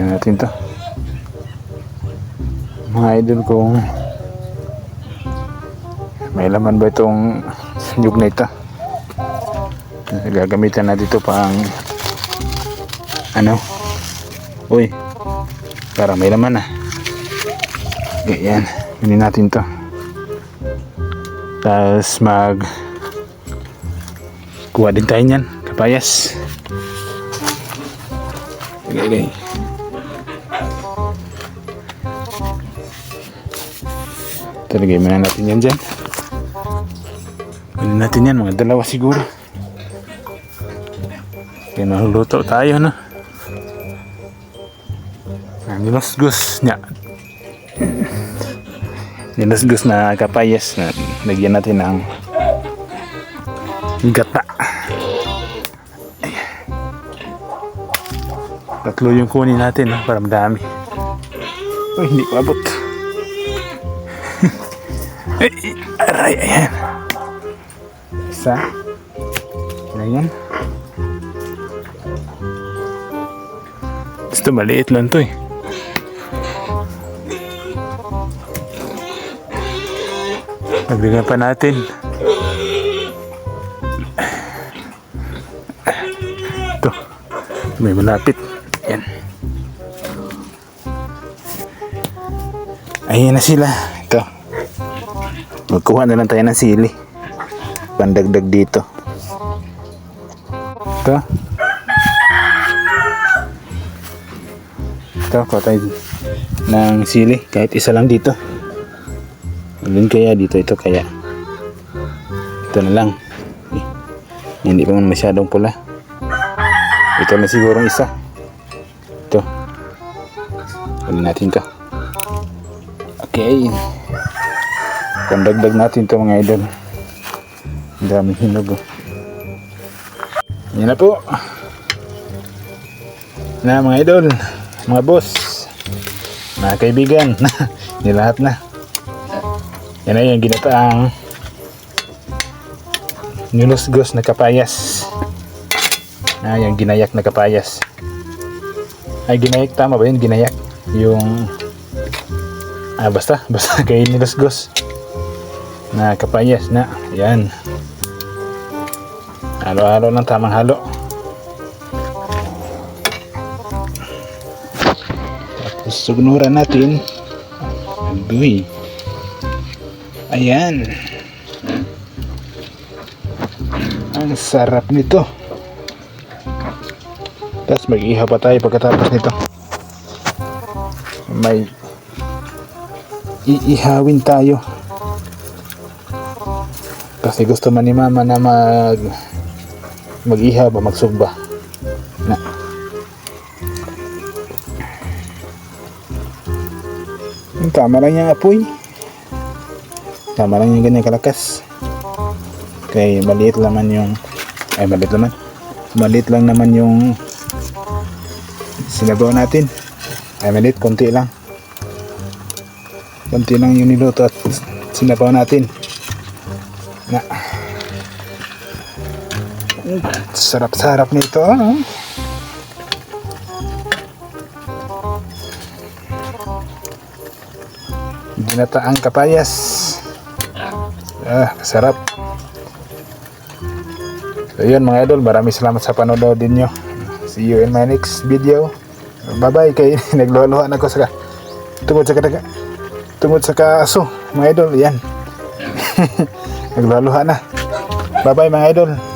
Tingnan natin to. Mga idol kung may laman ba itong nyug na ito. Gagamitan natin ito pang ano? Uy, para may laman ah. Ganyan, hindi natin to. Tapos mag kuha din tayo niyan, kapayas. Okay, okay. Talagay muna natin yan dyan. Kunin natin yan, mga dalawa siguro. Kaya naluluto tayo, no? Ang nilasgus niya. Nilasgus na kapayas na lagyan natin ng gata. Tatlo yung kunin natin, para madami. Uy, hindi ko abot. Ay, aray, ayan. Isa. Ayan. Gusto maliit lang to eh. Pagdagan pa natin. Ito. May malapit. Yan. Ayan na sila. Magkuha na lang tayo ng sili. Pandagdag dito. Ito. Ito, kuha tayo ng sili. Kahit isa lang dito. Alin kaya dito ito kaya. Ito na lang. Eh, Hindi pa man masyadong pula. Ito na siguro isa. Ito. Alin natin to. Okay. Pandagdag natin to mga idol. Ang daming hinog oh. Yan na po. Na mga idol, mga boss, mga kaibigan, ni lahat na. Yan na yung ginataang nilusgos na kapayas. Na yung ginayak na kapayas. Ay ginayak tama ba yun? Ginayak. Yung ah basta basta kay nilusgos na kapayas na. Yan. Halo-halo ng tamang halo. Tapos sugnuran natin. Agoy. Ayan. Ang sarap nito. Tapos mag-ihaw pa tayo pagkatapos nito. May iihawin tayo. Kasi gusto man ni mama na mag mag-ihaw ba magsugba. Na. Yung Tama lang yung apoy. Tama lang yung ganyan kalakas. Kay maliit naman yung ay maliit naman. Maliit lang naman yung sinabaw natin. Ay maliit, konti lang. Konti lang yung niluto at sinabaw natin. Na. Sarap-sarap nito. Ano? Ginataang kapayas. Ah, sarap. So yun mga idol, maraming salamat sa panonood din nyo. See you in my next video. Bye bye kay nagluluha na ko tungod sa kadaga. Tungod sa kaso, mga idol, yan. nagluluha na. Bye bye mga idol.